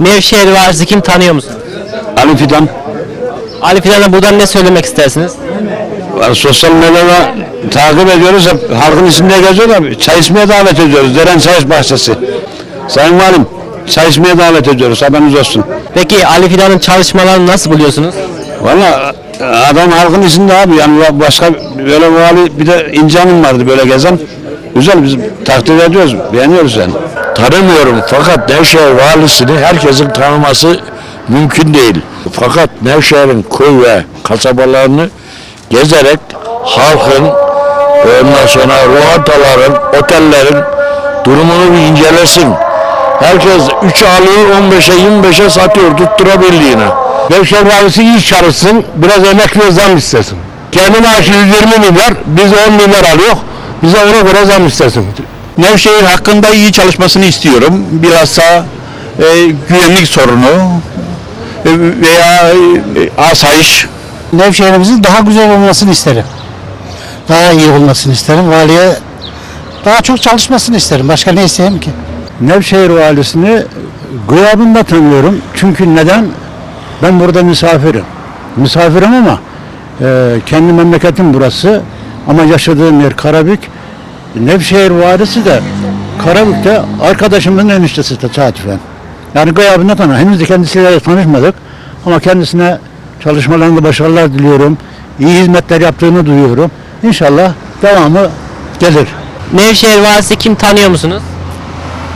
Nevşehir valisi kim tanıyor musunuz? Ali Fidan. Ali Fidan'a buradan ne söylemek istersiniz? Sosyal medyada takip ediyoruz. Hep halkın içinde geziyorlar. Çay içmeye davet ediyoruz. Deren Çay Bahçesi. Sayın Valim, çay içmeye davet ediyoruz. Haberiniz olsun. Peki Ali Fidan'ın çalışmalarını nasıl buluyorsunuz? Valla adam halkın içinde abi. Yani başka böyle vali bir de Hanım vardı böyle gezen. Güzel biz takdir ediyoruz. Beğeniyoruz yani. Tanımıyorum fakat Nevşehir valisini herkesin tanıması mümkün değil. Fakat Nevşehir'in köy ve kasabalarını gezerek halkın ondan sonra lokantaların, otellerin durumunu bir incelesin. Herkes 3 alıyor 15'e 25'e satıyor tutturabildiğine. Nevşehir valisi iyi çalışsın, biraz emekliye zam istesin. Kendi maaşı 120 milyar, biz 10 milyar alıyor. Bize ona göre zam istesin. Nevşehir hakkında iyi çalışmasını istiyorum. Bilhassa e, güvenlik sorunu e, veya e, asayiş. Nevşehir'imizin daha güzel olmasını isterim. Daha iyi olmasını isterim. Valiye daha çok çalışmasını isterim. Başka ne isteyeyim ki? Nevşehir valisini gıyabında tanıyorum. Çünkü neden? Ben burada misafirim. Misafirim ama e, kendi memleketim burası. Ama yaşadığım yer Karabük. Nevşehir valisi de Karabük'te arkadaşımın eniştesi tesadüfen. Yani gıyabında tanıyorum. Henüz de kendisiyle tanışmadık. Ama kendisine çalışmalarında başarılar diliyorum. İyi hizmetler yaptığını duyuyorum. İnşallah devamı gelir. Nevşehir valisi kim tanıyor musunuz?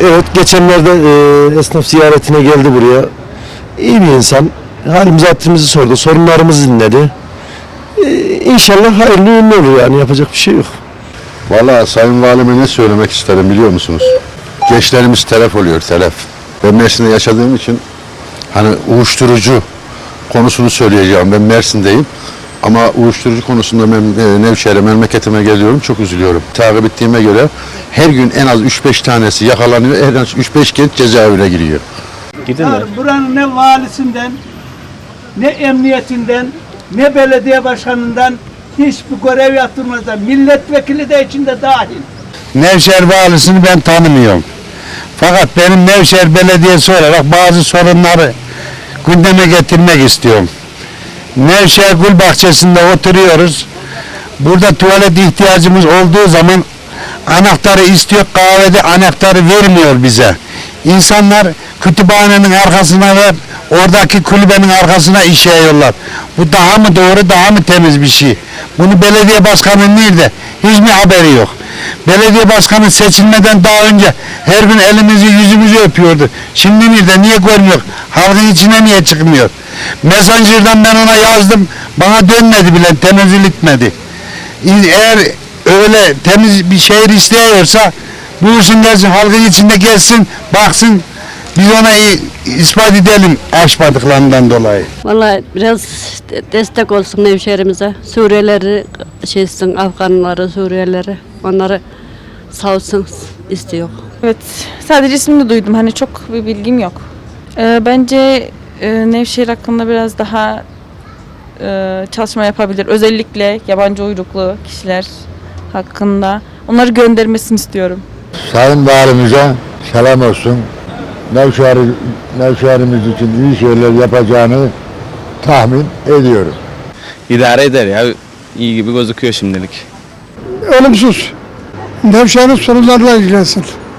Evet geçenlerde e, esnaf ziyaretine geldi buraya. İyi bir insan. Halimizi hatırımızı sordu. Sorunlarımızı dinledi. E, inşallah hayırlı olur yani yapacak bir şey yok. Valla Sayın Valime ne söylemek isterim biliyor musunuz? Gençlerimiz telef oluyor, telef. Ben Mersin'de yaşadığım için hani uyuşturucu konusunu söyleyeceğim. Ben Mersin'deyim. Ama uyuşturucu konusunda ben e, Nevşehir'e, memleketime geliyorum. Çok üzülüyorum. Takip ettiğime göre her gün en az 3-5 tanesi yakalanıyor. En az 3-5 genç cezaevine giriyor. Buranın ne valisinden, ne emniyetinden, ne belediye başkanından hiçbir görev yaptırmazlar. Milletvekili de içinde dahil. Nevşehir valisini ben tanımıyorum. Fakat benim Nevşehir Belediyesi olarak bazı sorunları gündeme getirmek istiyorum. Nevşehir Gül Bahçesi'nde oturuyoruz. Burada tuvalet ihtiyacımız olduğu zaman anahtarı istiyor kahvede anahtarı vermiyor bize. İnsanlar kütüphanenin arkasına ve oradaki kulübenin arkasına işeyiyorlar. Bu daha mı doğru daha mı temiz bir şey? Bunu belediye başkanı nerede? Hiç mi haberi yok? Belediye başkanı seçilmeden daha önce her gün elimizi yüzümüzü öpüyordu. Şimdi nerede? Niye görmüyor? Halkın içine niye çıkmıyor? Messenger'dan ben ona yazdım. Bana dönmedi bile, tenezzül etmedi. Eğer öyle temiz bir şehir istiyorsa bu işin gelsin, halkın içinde gelsin, baksın. Biz ona ispat edelim aşmadıklarından dolayı. Vallahi biraz de- destek olsun Nevşehir'imize. Suriyelileri şeysin, Afganları, Suriyelileri onları sağ olsun istiyor. Evet, sadece ismini duydum. Hani çok bir bilgim yok. Ee, bence e, Nevşehir hakkında biraz daha e, çalışma yapabilir. Özellikle yabancı uyruklu kişiler hakkında. Onları göndermesini istiyorum. Sayın Valimize selam olsun. Nevşehir, Nevşehir'imiz için iyi şeyler yapacağını tahmin ediyorum. İdare eder ya. İyi gibi gözüküyor şimdilik. Olumsuz. Nevşehir'in sorunlarıyla ilgilensin.